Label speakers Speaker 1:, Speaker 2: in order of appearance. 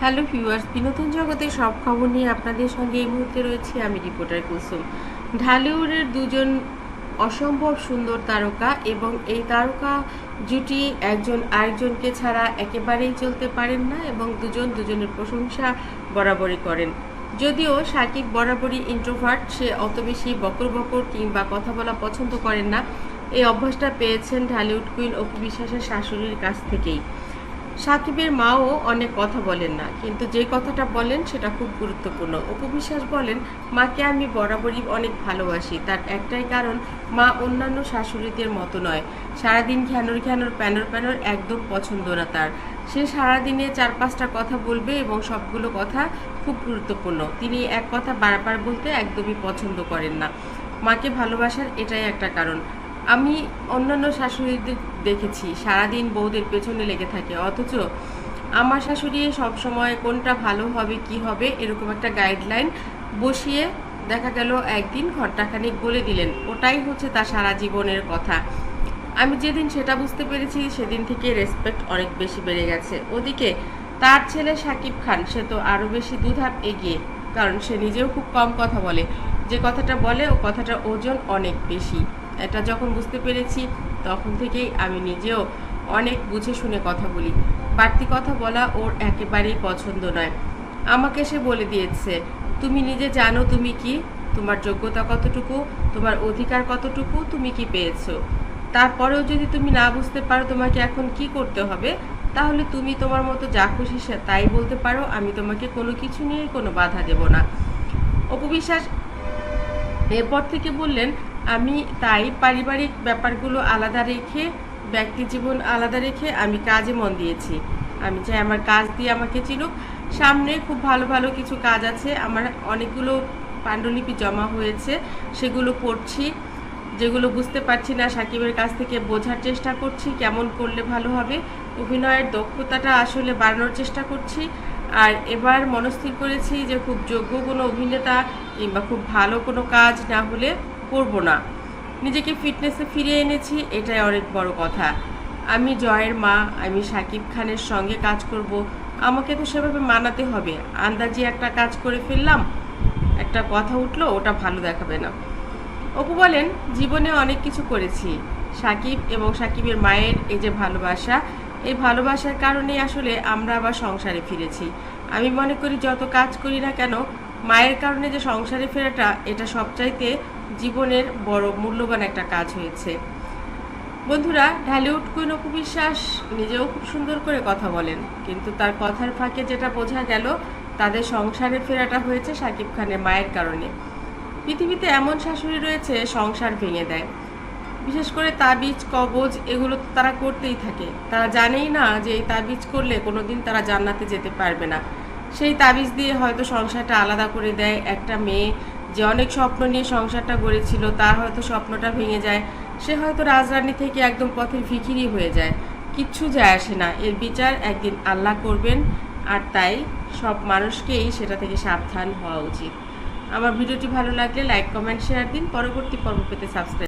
Speaker 1: Hello viewers, বিনোদন জগতের সব খবর নিয়ে আপনাদের সঙ্গে এই মুহূর্তে রয়েছে আমি রিপোর্টার কুসুম ঢালিউডের দুজন অসম্ভব সুন্দর তারকা এবং এই তারকা জুটি একজন আরেকজনকে ছাড়া একেবারেই চলতে পারেন না এবং দুজন দুজনের প্রশংসা বরাবরই করেন। যদিও সাকিব বরাবরই ইন্ট্রোভার্ট সে অত বেশি বকর বকর কিংবা কথা বলা পছন্দ করেন না। এই অভ্যাসটা পেয়েছেন ঢালিউড কুইন অপু বিশ্বাসের শাশুড়ির কাছ থেকেই। সাকিবের মাও অনেক কথা বলেন না, কিন্তু যে কথাটা বলেন সেটা খুব গুরুত্বপূর্ণ। অপু বিশ্বাস বলেন, মাকে আমি বরাবরই অনেক ভালোবাসি। তার একটাই কারণ, মা অন্যান্য শাশুড়িদের মতো নয়। সারাদিন ঘ্যানোর ঘ্যানোর প্যানর প্যানর একদম পছন্দ না তার। সে সারাদিনে চার পাঁচটা কথা বলবে এবং সবগুলো কথা খুব গুরুত্বপূর্ণ। তিনি এক কথা বারবার বলতে একদমই পছন্দ করেন না। মাকে ভালোবাসার এটাই একটা কারণ। আমি অন্যান্য শাশুড়িদের দেখেছি, সারাদিন বউদের পেছনে লেগে থাকে। অথচ আমার শাশুড়ি সব সময় কোনটা ভালো হবে, কি হবে, এরকম একটা গাইডলাইন বসিয়ে দেখা গেল একদিন ঘন্টাখানিক বলে দিলেন। ওটাই হচ্ছে তার সারা জীবনের কথা। আমি যেদিন সেটা বুঝতে পেরেছি, সেদিন থেকে রেসপেক্ট অনেক বেশি বেড়ে গেছে। ওদিকে তার ছেলে সাকিব খান, সে তো আরও বেশি দুধাপ এগিয়ে, কারণ সে নিজেও খুব কম কথা বলে। যে কথাটা বলে, ও কথাটার ওজন অনেক বেশি। এটা যখন বুঝতে পেরেছি, তখন থেকেই আমি নিজেও অনেক বুঝে শুনে কথা বলি। বাড়তি কথা বলা ওর একেবারেই পছন্দ নয়। আমাকে সে বলে দিয়েছে, তুমি নিজে জানো তুমি কি? তোমার যোগ্যতা কতটুকু? তোমার অধিকার কতটুকু? তুমি কি পেয়েছ? তারপরেও যদি তুমি না বুঝতে পারো তোমাকে এখন কি করতে হবে, তাহলে তুমি তোমার মতো যা খুশি তাই বলতে পারো, আমি তোমাকে কোনো কিছু নিয়ে কোনো বাধা দেব না। অপবিশ্বাস এরপর থেকে বললেন, আমি তাই পারিবারিক ব্যাপারগুলো আলাদা রেখে, ব্যক্তি জীবন আলাদা রেখে আমি কাজে মন দিয়েছি। আমি চাই আমার কাজ দিয়ে আমাকে চিনুক। সামনে খুব ভালো ভালো কিছু কাজ আছে। আমার অনেকগুলো পাণ্ডুলিপি জমা হয়েছে। সেগুলো পড়ছি। যেগুলো বুঝতে পারছি না, সাকিবের কাছ থেকে বোঝার চেষ্টা করছি, কেমন করলে ভালো হবে। অভিনয়ের দক্ষতাটা আসলে বাড়ানোর চেষ্টা করছি। আর এবার মনস্থির করেছি যে খুব যোগ্য কোনো অভিনেতা কিংবা খুব ভালো কোনো কাজ না হলে করব না। নিজেকে ফিটনেসে ফিরিয়ে এনেছি, এটাই অনেক বড় কথা। আমি জয়ের মা, আমি সাকিব খানের সঙ্গে কাজ করব। আমাকে তো সেভাবে মানাতে হবে। আন্দাজি একটা কাজ করে ফেললাম, একটা কথা উঠল, ওটা ভালো দেখাবে না। অপু বলেন, জীবনে অনেক কিছু করেছি। সাকিব এবং সাকিবের মায়ের এই যে ভালোবাসা, এই ভালোবাসার কারণেই আসলে আমরা আবার সংসারে ফিরেছি। আমি মনে করি যত কাজ করি না কেন মায়ের কারণে যে সংসারে ফেরাটা, এটা সবচাইতে জীবনের বড় মূল্যবান একটা কাজ হয়েছে। বন্ধুরা, ঢালিউড কুইন অপু বিশ্বাস নিজেও খুব সুন্দর করে কথা বলেন, কিন্তু তার কথার ফাঁকে যেটা বোঝা গেল, তাদের সংসারে ফেরাটা হয়েছে সাকিব খানের মায়ের কারণে। পৃথিবীতে এমন শাশুড়ি রয়েছে, সংসার ভেঙে দেয়। বিশেষ করে তাবিজ, কবজ, এগুলো তো তারা করতেই থাকে। তারা জানেই না যে এই তাবিজ করলে কোনোদিন তারা জান্নাতে যেতে পারবে না। সেই তাবিজ দিয়ে হয়তো সংসারটা আলাদা করে দেয়। একটা মেয়ে যে অনেক স্বপ্ন নিয়ে সংসারটা গড়েছিল, তার হয়তো স্বপ্নটা ভেঙে যায়। সে হয়তো রাজরানী থেকে একদম পথের ভিখিরি হয়ে যায়। কিচ্ছু যায় আসে না। এর বিচার একদিন আল্লাহ করবেন। আর তাই সব মানুষকেই সেটা থেকে সাবধান হওয়া উচিত। আমার ভিডিওটি ভালো লাগলে লাইক কমেন্ট শেয়ার দিন। পরবর্তী পর্ব পেতে সাবস্ক্রাইব